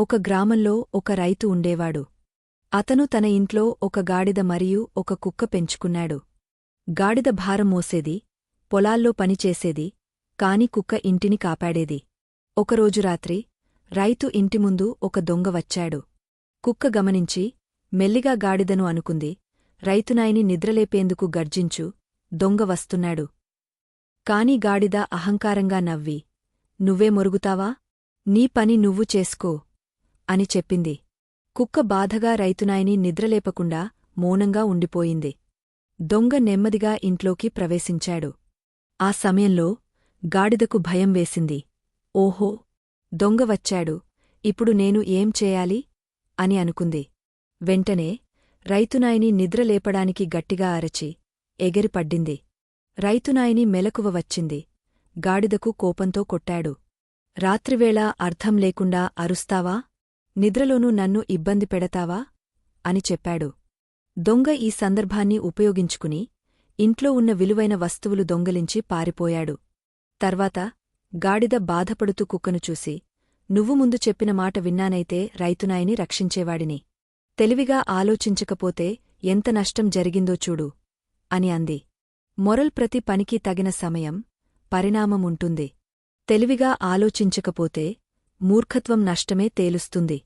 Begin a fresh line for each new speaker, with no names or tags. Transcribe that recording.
ఒక గ్రామంలో ఒక రైతు ఉండేవాడు. అతను తన ఇంట్లో ఒక గాడిద మరియు ఒక కుక్క పెంచుకున్నాడు. గాడిద భారం మోసేది పొలాల్లో పనిచేసేది కాని కుక్క ఇంటిని కాపాడేది. ఒకరోజు రాత్రి రైతు ఇంటి ముందు ఒక దొంగ వచ్చాడు. కుక్క గమనించి మెల్లిగా గాడిదను అనుకుంది రైతునాయిని నిద్రలేపేందుకు గర్జించు దొంగ వస్తున్నాడు. కాని గాడిద అహంకారంగా నవ్వి నువ్వే మొరుగుతావా? నీ పని నువ్వు చేసుకో. అని చెప్పింది. కుక్క బాధగా రైతునాయని నిద్రలేపకుండా మౌనంగా ఉండిపోయింది. దొంగ నెమ్మదిగా ఇంట్లోకి ప్రవేశించాడు. ఆ సమయంలో గాడిదకు భయం వేసింది. ఓహో! దొంగ వచ్చాడు. ఇప్పుడు నేను ఏం చేయాలి? అని అనుకుంది. వెంటనే రైతునాయిని నిద్రలేపడానికి గట్టిగా అరచి ఎగిరిపడ్డింది. రైతునాయిని మెలకువ వచ్చింది. గాడిదకు కోపంతో కొట్టాడు. రాత్రివేళ అర్థం లేకుండా అరుస్తావా? నిద్రలోనూ నన్ను ఇబ్బంది పెడతావా? అని చెప్పాడు. దొంగ ఈ సందర్భాన్ని ఉపయోగించుకుని ఇంట్లో ఉన్న విలువైన వస్తువులు దొంగలించి పారిపోయాడు. తర్వాత గాడిద బాధపడుతూ కుక్కను చూసి నువ్వు ముందు చెప్పిన మాట విన్నానైతే రైతునాయని రక్షించేవాడిని. తెలివిగా ఆలోచించకపోతే ఎంత నష్టం జరిగిందో చూడు అని అంది. మొరల్ ప్రతి పనికి తగిన సమయం పరిణామముంటుంది తెలివిగా ఆలోచించకపోతే మూర్ఖత్వం నష్టమే తేలుస్తుంది.